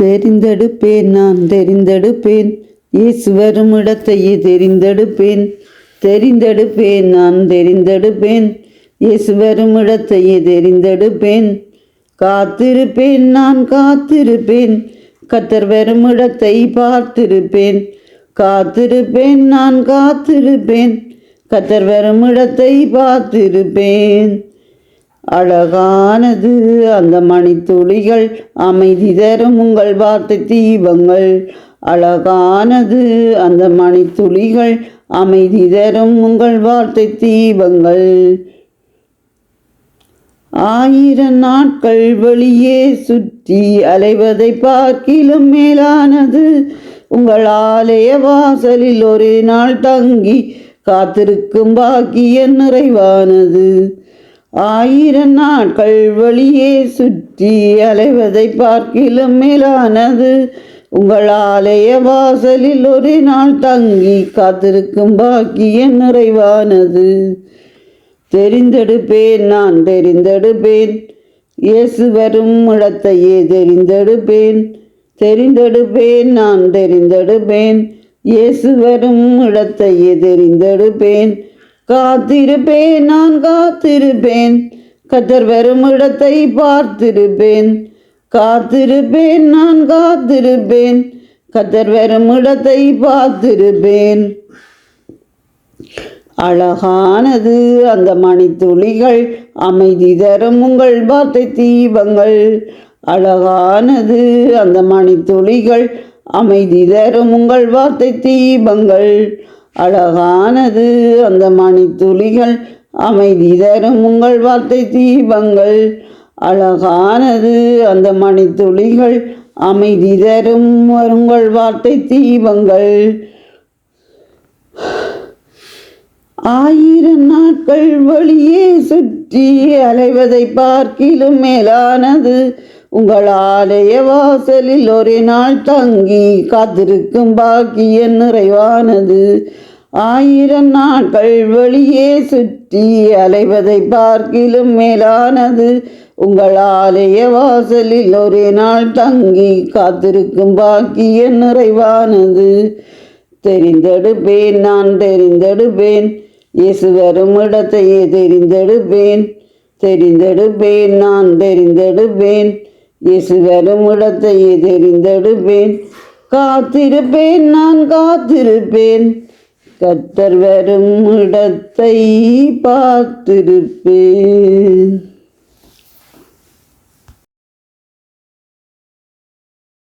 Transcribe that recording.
தெரிந்தெடுப்பேன் நான் தெரிந்தெடுப்பேன். இயேசு வரும் இடத்தையே தெரிந்தெடுப்பேன். தெரிந்தெடுப்பேன் நான் தெரிந்தெடுப்பேன். இயேசு வரும் இடத்தையே தெரிந்தெடுப்பேன். காத்திருப்பேன் நான் காத்திருப்பேன். கத்தர் வரும் இடத்தை பார்த்திருப்பேன். காத்திருப்பேன் நான் காத்திருப்பேன். கத்தர் வரும் இடத்தை பார்த்திருப்பேன். அழகானது. அந்த மணித்துளிகள் அமைதி தரும் உங்கள் வார்த்தை தீபங்கள். அழகானது. அந்த மணித்துளிகள் அமைதி தரும் உங்கள் வார்த்தை தீபங்கள். ஆயிரம் நாட்கள் வெளியே சுற்றி அலைவதை பார்க்கிலும் மேலானது. உங்கள் ஆலய வாசலில் ஒரு நாள் தங்கி காத்திருக்கும் பாக்கிய நிறைவானது. ஆயிரம் நாட்கள் வழியே சுற்றி அலைவதை பார்க்கிலும் மேலானது. உங்கள் ஆலய வாசலில் ஒரு நாள் தங்கி காத்திருக்கும் பாக்கிய நிறைவானது. தெரிந்தெடுப்பேன் நான் தெரிந்தெடுப்பேன். இயேசு வரும் இடத்தையே தெரிந்தெடுப்பேன். தெரிந்தெடுப்பேன் நான் தெரிந்தெடுப்பேன். இயேசு வரும் இடத்தையே தெரிந்தெடுப்பேன். காத்திருப்பேன் நான் காத்திருப்பேன். கத்தர் வரும் இடத்தை பார்த்திருப்பேன். காத்திருப்பேன் நான் காத்திருப்பேன். கத்தர் வரும் இடத்தை பார்த்திருப்பேன். அழகானது அந்த மணித்துளிகள் அமைதி தரும் உங்கள் வார்த்தை தீபங்கள். அழகானது அந்த மணித்துளிகள் அமைதி தரும் உங்கள் வார்த்தை தீபங்கள். அழகானது. அந்த மணித்துளிகள் அமைதி தரும் உங்கள் வார்த்தை தீபங்கள். அழகானது. அந்த மணித்துளிகள் அமைதி தரும் உங்கள் வார்த்தை தீபங்கள். ஆயிரம் நாட்கள் வழியே சுற்றி அலைவதை பார்க்கிலும் மேலானது. உங்கள் ஆலய வாசலில் ஒரே நாள் தங்கி காத்திருக்கும் பாக்கிய நிறைவானது. ஆயிரம் நாட்கள் வெளியே சுற்றி அலைவதை பார்க்கிலும் மேலானது. உங்கள் ஆலய வாசலில் ஒரே நாள் தங்கி காத்திருக்கும் பாக்கிய நிறைவானது. தெரிந்தெடுப்பேன் நான் தெரிந்தெடுப்பேன். இயேசு வரும் இடத்தையே தெரிந்தெடுப்பேன். தெரிந்தெடுப்பேன் நான் தெரிந்தெடுப்பேன். இயேசு வரும் இடத்தையே தெரிந்தெடுப்பேன் காத்திருப்பேன் நான் காத்திருப்பேன். கத்தர் வரும் இடத்தை பார்த்திருப்பேன்.